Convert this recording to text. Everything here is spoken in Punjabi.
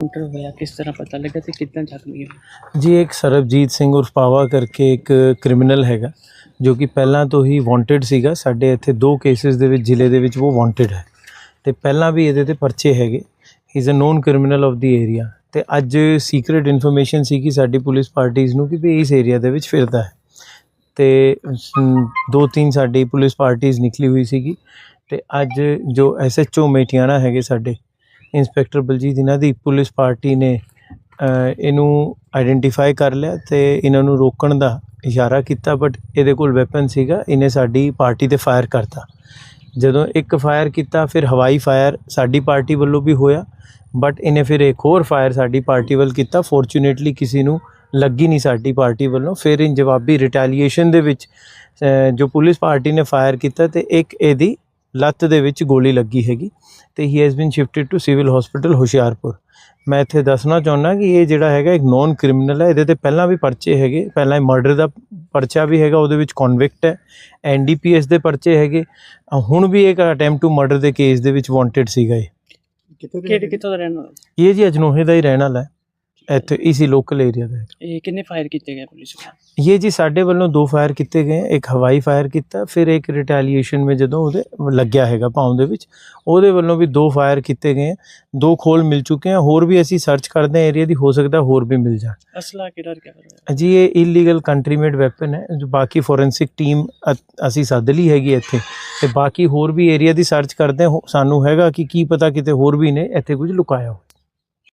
ਕਾਊਂਟਰ ਹੋਇਆ, ਕਿਸ ਤਰ੍ਹਾਂ ਪਤਾ ਲੱਗਾ ਤੇ ਕਿੰਨਾ ਜ਼ਖਮੀ ਹੋਇਆ ਜੀ, ਇੱਕ ਸਰਬਜੀਤ ਸਿੰਘ ਉਰਫ ਪਾਵਾ ਕਰਕੇ ਇੱਕ ਕ੍ਰਿਮੀਨਲ ਹੈਗਾ, ਜੋ ਕਿ ਪਹਿਲਾਂ ਤੋਂ ਹੀ ਵਾਂਟਡ ਸੀਗਾ। ਸਾਡੇ ਇੱਥੇ ਦੋ ਕੇਸਿਸ ਦੇ ਵਿੱਚ, ਜ਼ਿਲ੍ਹੇ ਦੇ ਵਿੱਚ ਉਹ ਵਾਂਟਡ ਹੈ। ਤੇ ਪਹਿਲਾਂ ਵੀ ਇਹਦੇ ਤੇ ਪਰਚੇ ਹੈਗੇ। He is a known criminal of the area ਤੇ ਅੱਜ ਸੀਕ੍ਰੀਟ ਇਨਫੋਰਮੇਸ਼ਨ ਸੀ ਕਿ ਸਾਡੀ ਪੁਲਿਸ ਪਾਰਟੀਆਂ ਨੂੰ ਕਿ ਵੀ ਇਸ ਏਰੀਆ ਦੇ ਵਿੱਚ ਫਿਰਦਾ ਹੈ। ਤੇ ਦੋ ਤਿੰਨ ਸਾਡੀ ਪੁਲਿਸ ਪਾਰਟੀਆਂ ਨਿਕਲੀ ਹੋਈ ਸੀਗੀ। ਤੇ ਅੱਜ ਜੋ ਐਸਐਚਓ ਮੇਟਿਆਣਾ ਹੈਗੇ ਸਾਡੇ ਇੰਸਪੈਕਟਰ ਬਲਜੀਤ ਇਹਨਾਂ ਦੀ ਪੁਲਿਸ ਪਾਰਟੀ ਨੇ ਇਹਨੂੰ ਆਇਡੈਂਟੀਫਾਈ ਕਰ ਲਿਆ ਤੇ ਇਹਨਾਂ ਨੂੰ ਰੋਕਣ ਦਾ ਇਸ਼ਾਰਾ ਕੀਤਾ ਬਟ ਇਹਦੇ ਕੋਲ ਵੈਪਨ ਸੀਗਾ, ਇਹਨੇ ਸਾਡੀ ਪਾਰਟੀ ਤੇ ਫਾਇਰ ਕਰਤਾ। ਜਦੋਂ ਇੱਕ ਫਾਇਰ ਕੀਤਾ, ਫਿਰ ਹਵਾਈ ਫਾਇਰ ਸਾਡੀ ਪਾਰਟੀ ਵੱਲੋਂ ਵੀ ਹੋਇਆ ਬਟ ਇਹਨੇ ਫਿਰ ਇੱਕ ਹੋਰ ਫਾਇਰ ਸਾਡੀ ਪਾਰਟੀ ਵੱਲ ਕੀਤਾ। ਫੋਰਚੂਨੇਟਲੀ ਕਿਸੇ ਨੂੰ ਲੱਗੀ ਨਹੀਂ ਸਾਡੀ ਪਾਰਟੀ ਵੱਲੋਂ। ਫਿਰ ਇਨ ਜਵਾਬੀ ਰਿਟੈਲੀਏਸ਼ਨ ਦੇ ਵਿੱਚ ਜੋ ਪੁਲਿਸ ਪਾਰਟੀ ਨੇ ਫਾਇਰ ਕੀਤਾ ਤੇ ਇੱਕ ਇਹਦੀ ਲੱਤ ਦੇ ਵਿੱਚ ਗੋਲੀ ਲੱਗੀ ਹੈਗੀ ਤੇ he has been shifted to civil hospital Hoshiarpur. ਮੈਂ ਇੱਥੇ ਦੱਸਣਾ ਚਾਹੁੰਦਾ ਕਿ ਇਹ ਜਿਹੜਾ ਹੈਗਾ ਇੱਕ ਨੌਨ ਕ੍ਰਿਮੀਨਲ ਹੈ ਇਹਦੇ ਤੇ ਪਹਿਲਾਂ ਵੀ ਪਰਚੇ ਹੈਗੇ ਪਹਿਲਾਂ ਮਰਡਰ ਦਾ ਪਰਚਾ ਵੀ ਹੈਗਾ ਉਹਦੇ ਵਿੱਚ ਕਨਵਿਕਟ ਹੈ ਐਨਡੀਪੀਐਸ ਦੇ ਪਰਚੇ ਹੈਗੇ। ਹੁਣ ਵੀ ਇੱਕ ਅਟੈਂਪਟ ਟੂ ਮਰਡਰ ਦੇ ਕੇਸ ਦੇ ਵਿੱਚ ਵਾਂਟਡ ਸੀਗਾ ਇਹ। ਕਿੱਥੋਂ ਦਾ ਰਹਿਣ ਵਾਲਾ? ਇਹ ਜੀ ਅਜਨੋਹੇ ਦਾ ਹੀ ਰਹਿਣ ਵਾਲਾ ਹੈ। ਇੱਥੇ ਇਸੀ ਲੋਕਲ ਏਰੀਆ ਦਾ ਹੈ ਇਹ ਕਿੰਨੇ ਫਾਇਰ ਕੀਤੇ ਗਏ ਪੁਲਿਸ ਵੱਲੋਂ? ਇਹ ਜੀ ਸਾਡੇ ਵੱਲੋਂ ਦੋ ਫਾਇਰ ਕੀਤੇ ਗਏ ਇੱਕ ਹਵਾਈ ਫਾਇਰ ਕੀਤਾ ਫਿਰ ਇੱਕ ਰਿਟੈਲੀਏਸ਼ਨ ਵਿੱਚ ਜਦੋਂ ਉਹਦੇ ਲੱਗਿਆ ਹੈਗਾ ਪਾਉਂ ਦੇ ਵਿੱਚ ਉਹਦੇ ਵੱਲੋਂ ਵੀ ਦੋ ਫਾਇਰ ਕੀਤੇ ਗਏ ਦੋ ਖੋਲ ਮਿਲ ਚੁੱਕੇ ਆ ਹੋਰ ਵੀ ਅਸੀਂ ਸਰਚ ਕਰਦੇ ਹਾਂ ਏਰੀਆ ਦੀ ਹੋ ਸਕਦਾ ਹੋਰ ਵੀ ਮਿਲ ਜਾਣ। ਅਸਲਾ ਕਿਹੜਾ ਰਿਕਵਰ ਹੋਇਆ ਜੀ ਇਹ ਇਲੀਗਲ ਕੰਟਰੀ ਮੇਡ ਵੈਪਨ ਹੈ ਜੋ ਬਾਕੀ ਫੋਰੈਂਸਿਕ ਟੀਮ ਅਸੀਂ ਸੱਦ ਲਈ ਹੈਗੀ ਇੱਥੇ ਤੇ ਬਾਕੀ ਹੋਰ ਵੀ ਏਰੀਆ ਦੀ ਸਰਚ ਕਰਦੇ ਹਾਂ ਹੋ- ਸਾਨੂੰ ਹੈਗਾ ਕਿ ਕੀ ਪਤਾ ਕਿਤੇ ਹੋਰ ਵੀ ਨੇ ਇੱਥੇ ਕੁਝ ਲੁਕਾਇਆ ਹੋ